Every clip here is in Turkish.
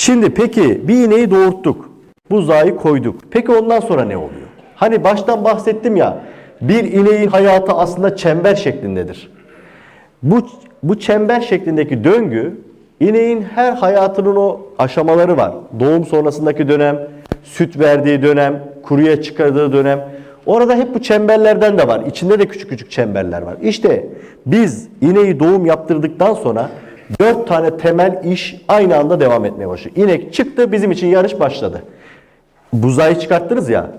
Şimdi peki bir ineği doğurttuk. Buzağı koyduk. Peki ondan sonra ne oluyor? Hani baştan bahsettim ya bir ineğin hayatı aslında çember şeklindedir. Bu, bu çember şeklindeki döngü ineğin her hayatının o aşamaları var. Doğum sonrasındaki dönem, süt verdiği dönem, kuruya çıkardığı dönem. Orada hep bu çemberlerden de var. İçinde de küçük küçük çemberler var. İşte biz ineği doğum yaptırdıktan sonra dört tane temel iş aynı anda devam etmeye başlıyor. İnek çıktı bizim için yarış başladı. Buzağı çıkarttınız ya.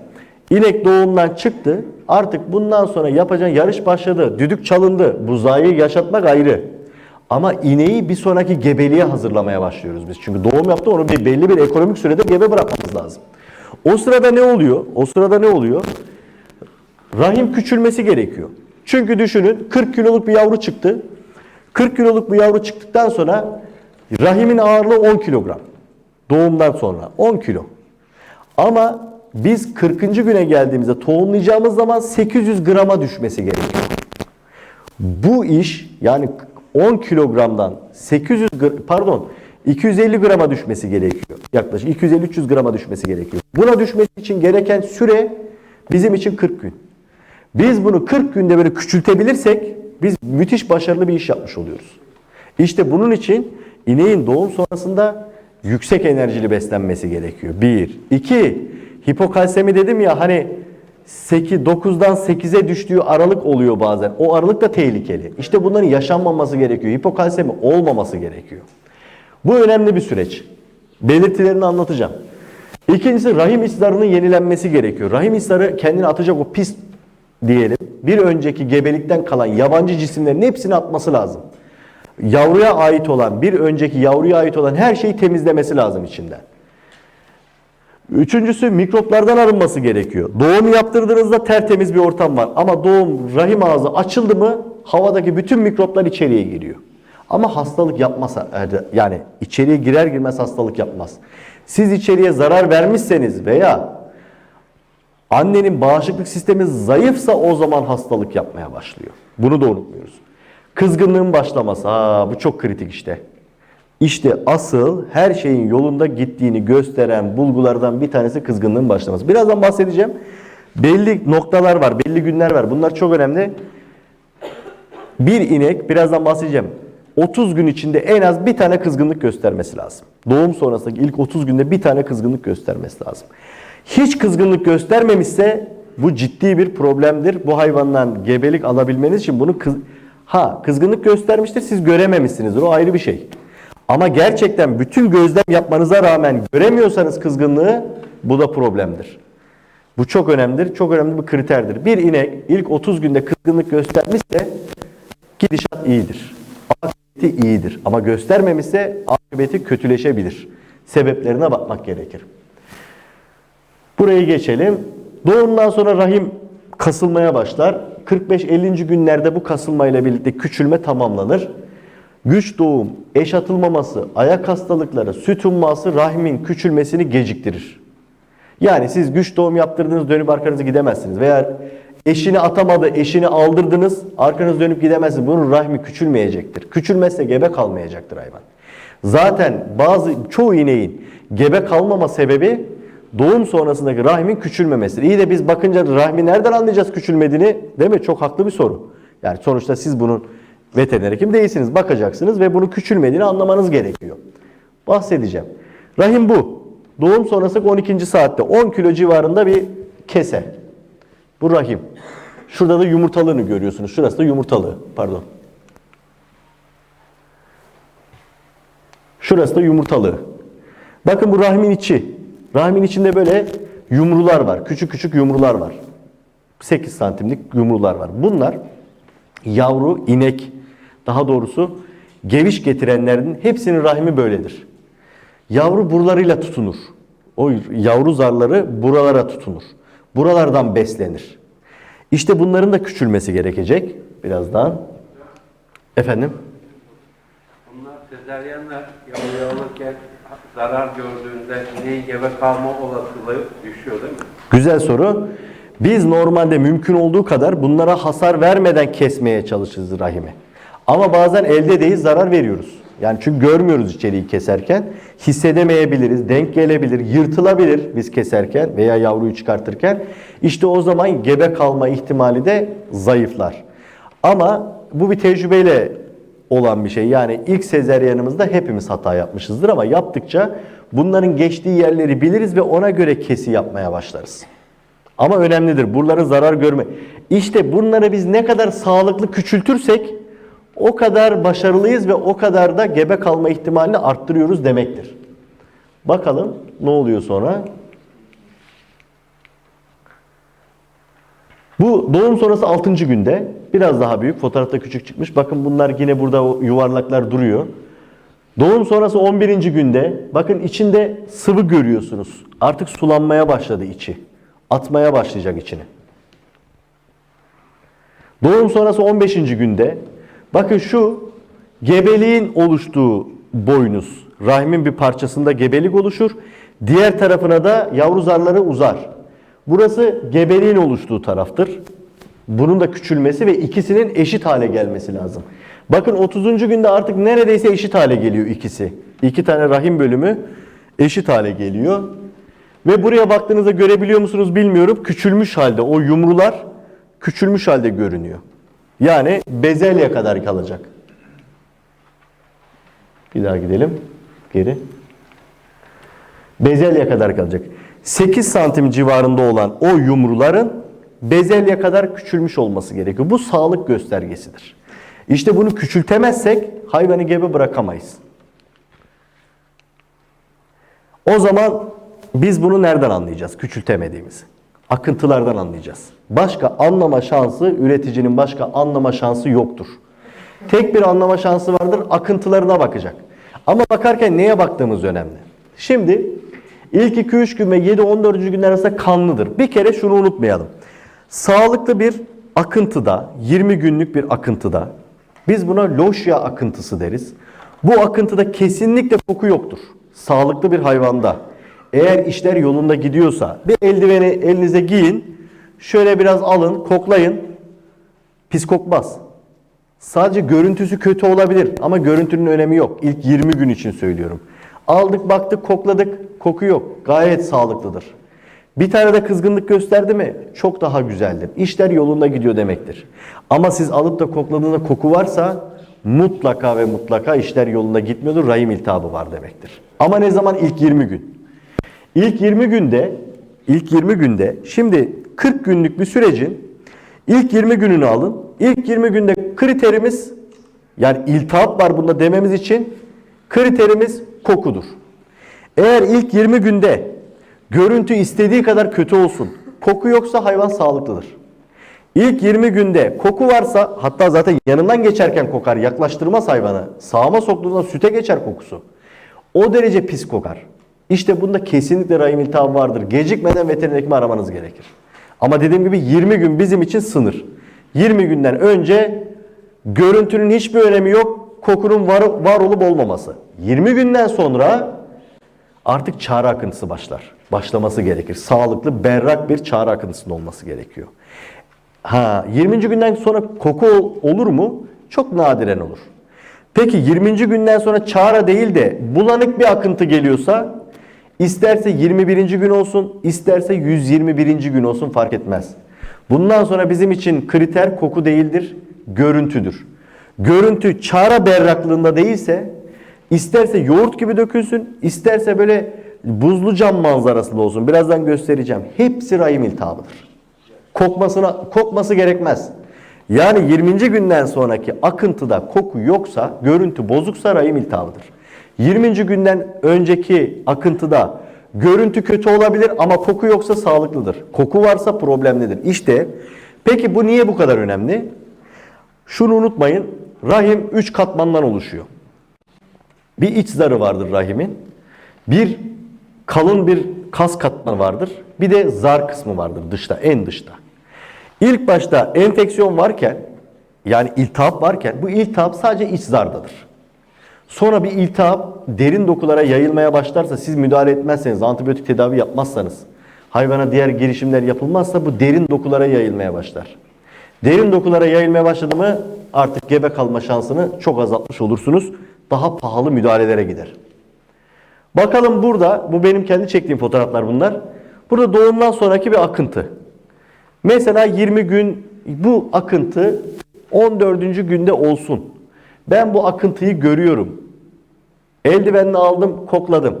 İnek doğumdan çıktı. Artık bundan sonra yapacağın yarış başladı. Düdük çalındı. Buzağı yaşatmak ayrı. Ama ineği bir sonraki gebeliğe hazırlamaya başlıyoruz biz. Çünkü doğum yaptı onu bir belli bir ekonomik sürede gebe bırakmamız lazım. O sırada ne oluyor? O sırada ne oluyor? Rahim küçülmesi gerekiyor. Çünkü düşünün 40 kiloluk bir yavru çıktı. 40 kiloluk bir yavru çıktıktan sonra rahimin ağırlığı 10 kilogram. Doğumdan sonra 10 kilo. Ama biz 40. güne geldiğimizde tohumlayacağımız zaman 800 grama düşmesi gerekiyor. Bu iş yani 10 kilogramdan 800 gr- pardon 250 grama düşmesi gerekiyor. Yaklaşık 250-300 grama düşmesi gerekiyor. Buna düşmesi için gereken süre bizim için 40 gün. Biz bunu 40 günde böyle küçültebilirsek biz müthiş başarılı bir iş yapmış oluyoruz. İşte bunun için ineğin doğum sonrasında yüksek enerjili beslenmesi gerekiyor. Bir. İki, hipokalsemi dedim ya hani 8, 9'dan 8'e düştüğü aralık oluyor bazen. O aralık da tehlikeli. İşte bunların yaşanmaması gerekiyor. Hipokalsemi olmaması gerekiyor. Bu önemli bir süreç. Belirtilerini anlatacağım. İkincisi rahim islarının yenilenmesi gerekiyor. Rahim isları kendini atacak o pis diyelim. Bir önceki gebelikten kalan yabancı cisimlerin hepsini atması lazım. Yavruya ait olan, bir önceki yavruya ait olan her şeyi temizlemesi lazım içinden. Üçüncüsü mikroplardan arınması gerekiyor. Doğum yaptırdığınızda tertemiz bir ortam var. Ama doğum rahim ağzı açıldı mı havadaki bütün mikroplar içeriye giriyor. Ama hastalık yapmaz. Yani içeriye girer girmez hastalık yapmaz. Siz içeriye zarar vermişseniz veya annenin bağışıklık sistemi zayıfsa o zaman hastalık yapmaya başlıyor. Bunu da unutmuyoruz. Kızgınlığın başlaması. Ha, bu çok kritik işte. İşte asıl her şeyin yolunda gittiğini gösteren bulgulardan bir tanesi kızgınlığın başlaması. Birazdan bahsedeceğim. Belli noktalar var, belli günler var. Bunlar çok önemli. Bir inek, birazdan bahsedeceğim. 30 gün içinde en az bir tane kızgınlık göstermesi lazım. Doğum sonrasındaki ilk 30 günde bir tane kızgınlık göstermesi lazım. Hiç kızgınlık göstermemişse bu ciddi bir problemdir. Bu hayvandan gebelik alabilmeniz için bunu kız ha kızgınlık göstermiştir siz görememişsinizdir. O ayrı bir şey. Ama gerçekten bütün gözlem yapmanıza rağmen göremiyorsanız kızgınlığı bu da problemdir. Bu çok önemlidir. Çok önemli bir kriterdir. Bir inek ilk 30 günde kızgınlık göstermişse gidişat iyidir. Akıbeti iyidir. Ama göstermemişse akıbeti kötüleşebilir. Sebeplerine bakmak gerekir. Burayı geçelim. Doğumdan sonra rahim kasılmaya başlar. 45-50. günlerde bu kasılmayla birlikte küçülme tamamlanır. Güç doğum, eş atılmaması, ayak hastalıkları, süt umması rahimin küçülmesini geciktirir. Yani siz güç doğum yaptırdınız dönüp arkanızı gidemezsiniz. Veya eşini atamadı, eşini aldırdınız, arkanız dönüp gidemezsiniz. Bunun rahmi küçülmeyecektir. Küçülmezse gebe kalmayacaktır hayvan. Zaten bazı çoğu ineğin gebe kalmama sebebi doğum sonrasındaki rahimin küçülmemesidir. İyi de biz bakınca rahmi nereden anlayacağız küçülmediğini? Değil mi? Çok haklı bir soru. Yani sonuçta siz bunun veteriner hekim değilsiniz. Bakacaksınız ve bunun küçülmediğini anlamanız gerekiyor. Bahsedeceğim. Rahim bu. Doğum sonrası 12. saatte 10 kilo civarında bir kese. Bu rahim. Şurada da yumurtalığını görüyorsunuz. Şurası da yumurtalığı. Pardon. Şurası da yumurtalığı. Bakın bu rahmin içi. Rahmin içinde böyle yumrular var. Küçük küçük yumrular var. 8 santimlik yumrular var. Bunlar yavru inek daha doğrusu geviş getirenlerin hepsinin rahmi böyledir. Yavru buralarıyla tutunur. O yavru zarları buralara tutunur. Buralardan beslenir. İşte bunların da küçülmesi gerekecek birazdan. Efendim? Bunlar sezeryenler yavru alırken zarar gördüğünde ineği gebe kalma olasılığı düşüyor değil mi? Güzel soru. Biz normalde mümkün olduğu kadar bunlara hasar vermeden kesmeye çalışırız rahimi. Ama bazen elde değil zarar veriyoruz. Yani çünkü görmüyoruz içeriği keserken. Hissedemeyebiliriz, denk gelebilir, yırtılabilir biz keserken veya yavruyu çıkartırken. İşte o zaman gebe kalma ihtimali de zayıflar. Ama bu bir tecrübeyle olan bir şey. Yani ilk sezeryanımızda hepimiz hata yapmışızdır ama yaptıkça bunların geçtiği yerleri biliriz ve ona göre kesi yapmaya başlarız. Ama önemlidir. Buraların zarar görme. İşte bunları biz ne kadar sağlıklı küçültürsek o kadar başarılıyız ve o kadar da gebe kalma ihtimalini arttırıyoruz demektir. Bakalım ne oluyor sonra? Bu doğum sonrası 6. günde biraz daha büyük. Fotoğrafta küçük çıkmış. Bakın bunlar yine burada yuvarlaklar duruyor. Doğum sonrası 11. günde bakın içinde sıvı görüyorsunuz. Artık sulanmaya başladı içi. Atmaya başlayacak içini. Doğum sonrası 15. günde bakın şu gebeliğin oluştuğu boynuz. Rahimin bir parçasında gebelik oluşur. Diğer tarafına da yavru zarları uzar. Burası gebeliğin oluştuğu taraftır. Bunun da küçülmesi ve ikisinin eşit hale gelmesi lazım. Bakın 30. günde artık neredeyse eşit hale geliyor ikisi. İki tane rahim bölümü eşit hale geliyor. Ve buraya baktığınızda görebiliyor musunuz bilmiyorum. Küçülmüş halde o yumrular küçülmüş halde görünüyor. Yani bezelye kadar kalacak. Bir daha gidelim. Geri. Bezelye kadar kalacak. 8 santim civarında olan o yumruların bezelye kadar küçülmüş olması gerekiyor. Bu sağlık göstergesidir. İşte bunu küçültemezsek hayvanı gebe bırakamayız. O zaman biz bunu nereden anlayacağız? Küçültemediğimizi. Akıntılardan anlayacağız. Başka anlama şansı, üreticinin başka anlama şansı yoktur. Tek bir anlama şansı vardır, akıntılarına bakacak. Ama bakarken neye baktığımız önemli. Şimdi ilk 2-3 gün ve 7-14. günler arasında kanlıdır. Bir kere şunu unutmayalım. Sağlıklı bir akıntıda, 20 günlük bir akıntıda, biz buna loşya akıntısı deriz. Bu akıntıda kesinlikle koku yoktur. Sağlıklı bir hayvanda. Eğer işler yolunda gidiyorsa bir eldiveni elinize giyin. Şöyle biraz alın, koklayın. Pis kokmaz. Sadece görüntüsü kötü olabilir ama görüntünün önemi yok. İlk 20 gün için söylüyorum. Aldık, baktık, kokladık. Koku yok. Gayet sağlıklıdır. Bir tane de kızgınlık gösterdi mi çok daha güzeldir. İşler yolunda gidiyor demektir. Ama siz alıp da kokladığında koku varsa mutlaka ve mutlaka işler yolunda gitmiyordur. Rahim iltihabı var demektir. Ama ne zaman? İlk 20 gün. İlk 20 günde ilk 20 günde şimdi 40 günlük bir sürecin ilk 20 gününü alın. İlk 20 günde kriterimiz yani iltihap var bunda dememiz için kriterimiz kokudur. Eğer ilk 20 günde görüntü istediği kadar kötü olsun, koku yoksa hayvan sağlıklıdır. İlk 20 günde koku varsa hatta zaten yanından geçerken kokar, yaklaştırmaz hayvanı. Sağıma soktuğunda süte geçer kokusu. O derece pis kokar. İşte bunda kesinlikle rahim iltihabı vardır. Gecikmeden veteriner hekimi aramanız gerekir. Ama dediğim gibi 20 gün bizim için sınır. 20 günden önce görüntünün hiçbir önemi yok. Kokunun var, var olup olmaması. 20 günden sonra artık çağrı akıntısı başlar. Başlaması gerekir. Sağlıklı, berrak bir çağrı akıntısının olması gerekiyor. Ha, 20. günden sonra koku ol- olur mu? Çok nadiren olur. Peki 20. günden sonra çağrı değil de bulanık bir akıntı geliyorsa isterse 21. gün olsun, isterse 121. gün olsun fark etmez. Bundan sonra bizim için kriter koku değildir, görüntüdür. Görüntü çağrı berraklığında değilse isterse yoğurt gibi dökülsün, isterse böyle buzlu cam manzarasında olsun. Birazdan göstereceğim. Hepsi rahim iltihabıdır. Kokmasına kokması gerekmez. Yani 20. günden sonraki akıntıda koku yoksa, görüntü bozuksa rahim iltihabıdır. 20. günden önceki akıntıda görüntü kötü olabilir ama koku yoksa sağlıklıdır. Koku varsa problemlidir. İşte peki bu niye bu kadar önemli? Şunu unutmayın. Rahim 3 katmandan oluşuyor. Bir iç zarı vardır rahimin. Bir kalın bir kas katmanı vardır. Bir de zar kısmı vardır dışta, en dışta. İlk başta enfeksiyon varken yani iltihap varken bu iltihap sadece iç zardadır. Sonra bir iltihap derin dokulara yayılmaya başlarsa siz müdahale etmezseniz, antibiyotik tedavi yapmazsanız, hayvana diğer girişimler yapılmazsa bu derin dokulara yayılmaya başlar. Derin dokulara yayılmaya başladı mı artık gebe kalma şansını çok azaltmış olursunuz. Daha pahalı müdahalelere gider. Bakalım burada, bu benim kendi çektiğim fotoğraflar bunlar. Burada doğumdan sonraki bir akıntı. Mesela 20 gün bu akıntı 14. günde olsun. Ben bu akıntıyı görüyorum. Eldivenini aldım, kokladım.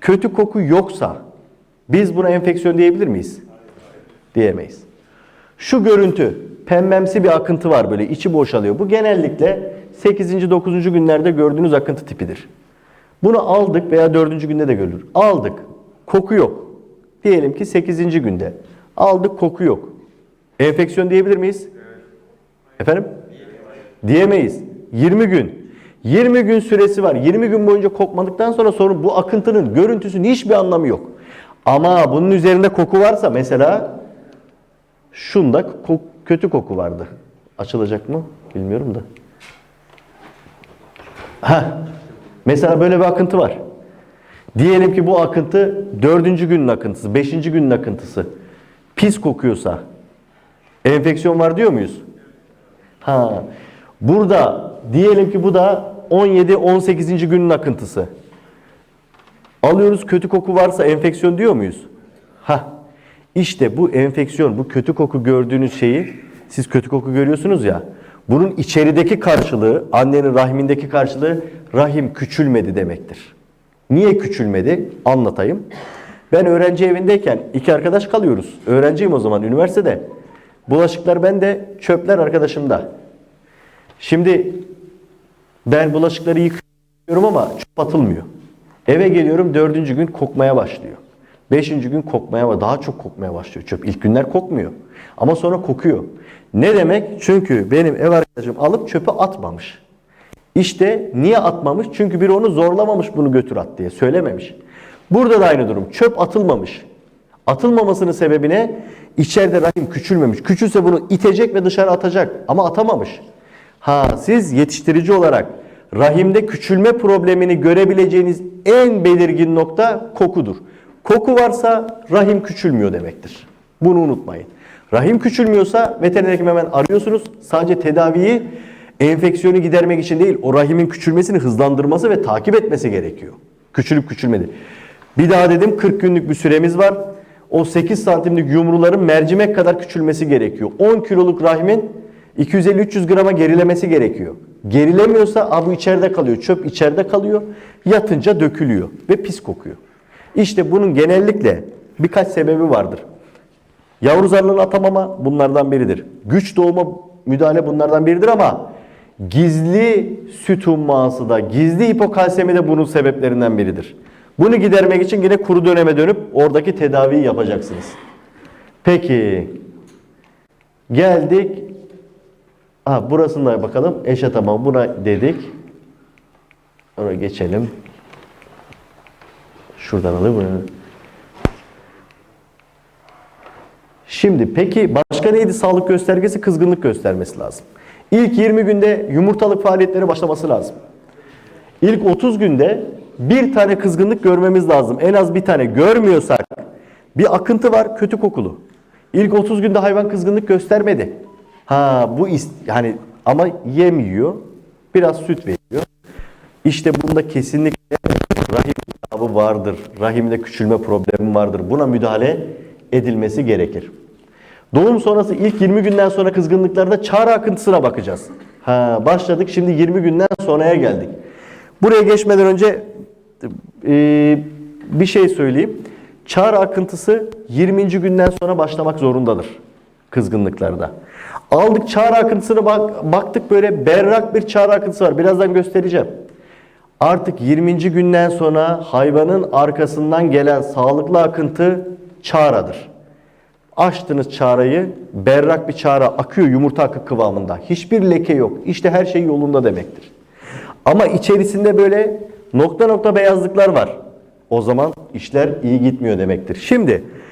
Kötü koku yoksa biz buna enfeksiyon diyebilir miyiz? Diyemeyiz. Şu görüntü, pembemsi bir akıntı var böyle içi boşalıyor. Bu genellikle 8. 9. günlerde gördüğünüz akıntı tipidir. Bunu aldık veya 4. günde de görülür. Aldık. Koku yok. Diyelim ki 8. günde. Aldık koku yok. Enfeksiyon diyebilir miyiz? Efendim? Diyemeyiz. 20 gün. 20 gün süresi var. 20 gün boyunca kokmadıktan sonra sorun bu akıntının görüntüsünün hiçbir anlamı yok. Ama bunun üzerinde koku varsa mesela şunda ko- kötü koku vardı. Açılacak mı? Bilmiyorum da. Heh. Mesela böyle bir akıntı var. Diyelim ki bu akıntı dördüncü günün akıntısı, beşinci günün akıntısı. Pis kokuyorsa enfeksiyon var diyor muyuz? Ha. Burada diyelim ki bu da 17-18. günün akıntısı. Alıyoruz kötü koku varsa enfeksiyon diyor muyuz? Ha. İşte bu enfeksiyon, bu kötü koku gördüğünüz şeyi siz kötü koku görüyorsunuz ya. Bunun içerideki karşılığı, annenin rahmindeki karşılığı rahim küçülmedi demektir. Niye küçülmedi? Anlatayım. Ben öğrenci evindeyken iki arkadaş kalıyoruz. Öğrenciyim o zaman üniversitede. Bulaşıklar bende, çöpler arkadaşımda. Şimdi ben bulaşıkları yıkıyorum ama çöp atılmıyor. Eve geliyorum dördüncü gün kokmaya başlıyor. Beşinci gün kokmaya var. Daha çok kokmaya başlıyor çöp. İlk günler kokmuyor. Ama sonra kokuyor. Ne demek? Çünkü benim ev arkadaşım alıp çöpe atmamış. İşte niye atmamış? Çünkü biri onu zorlamamış bunu götür at diye. Söylememiş. Burada da aynı durum. Çöp atılmamış. Atılmamasının sebebi ne? İçeride rahim küçülmemiş. Küçülse bunu itecek ve dışarı atacak. Ama atamamış. Ha siz yetiştirici olarak rahimde küçülme problemini görebileceğiniz en belirgin nokta kokudur. Koku varsa rahim küçülmüyor demektir. Bunu unutmayın. Rahim küçülmüyorsa veteriner hekim hemen arıyorsunuz. Sadece tedaviyi enfeksiyonu gidermek için değil, o rahimin küçülmesini hızlandırması ve takip etmesi gerekiyor. Küçülüp küçülmedi. Bir daha dedim 40 günlük bir süremiz var. O 8 santimlik yumruların mercimek kadar küçülmesi gerekiyor. 10 kiloluk rahimin 250-300 grama gerilemesi gerekiyor. Gerilemiyorsa bu içeride kalıyor. Çöp içeride kalıyor. Yatınca dökülüyor ve pis kokuyor. İşte bunun genellikle birkaç sebebi vardır. Yavru zarlığını atamama bunlardan biridir. Güç doğuma müdahale bunlardan biridir ama gizli süt humması da, gizli hipokalsemi de bunun sebeplerinden biridir. Bunu gidermek için yine kuru döneme dönüp oradaki tedaviyi yapacaksınız. Peki. Geldik. Ha, burasına bakalım. Eşe tamam buna dedik. Oraya geçelim. Şuradan alayım. bunu. Şimdi peki başka neydi sağlık göstergesi? Kızgınlık göstermesi lazım. İlk 20 günde yumurtalık faaliyetleri başlaması lazım. İlk 30 günde bir tane kızgınlık görmemiz lazım. En az bir tane görmüyorsak bir akıntı var kötü kokulu. İlk 30 günde hayvan kızgınlık göstermedi. Ha bu yani ama yem yiyor. Biraz süt veriyor. İşte bunda kesinlikle vardır. Rahimde küçülme problemi vardır. Buna müdahale edilmesi gerekir. Doğum sonrası ilk 20 günden sonra kızgınlıklarda çağrı akıntısına bakacağız. Ha, başladık şimdi 20 günden sonraya geldik. Buraya geçmeden önce e, bir şey söyleyeyim. Çağrı akıntısı 20. günden sonra başlamak zorundadır kızgınlıklarda. Aldık çağrı akıntısına bak, baktık böyle berrak bir çağrı akıntısı var. Birazdan göstereceğim. Artık 20. günden sonra hayvanın arkasından gelen sağlıklı akıntı çağradır. Açtınız çağrayı, berrak bir çağra akıyor yumurta akı kıvamında. Hiçbir leke yok. İşte her şey yolunda demektir. Ama içerisinde böyle nokta nokta beyazlıklar var. O zaman işler iyi gitmiyor demektir. Şimdi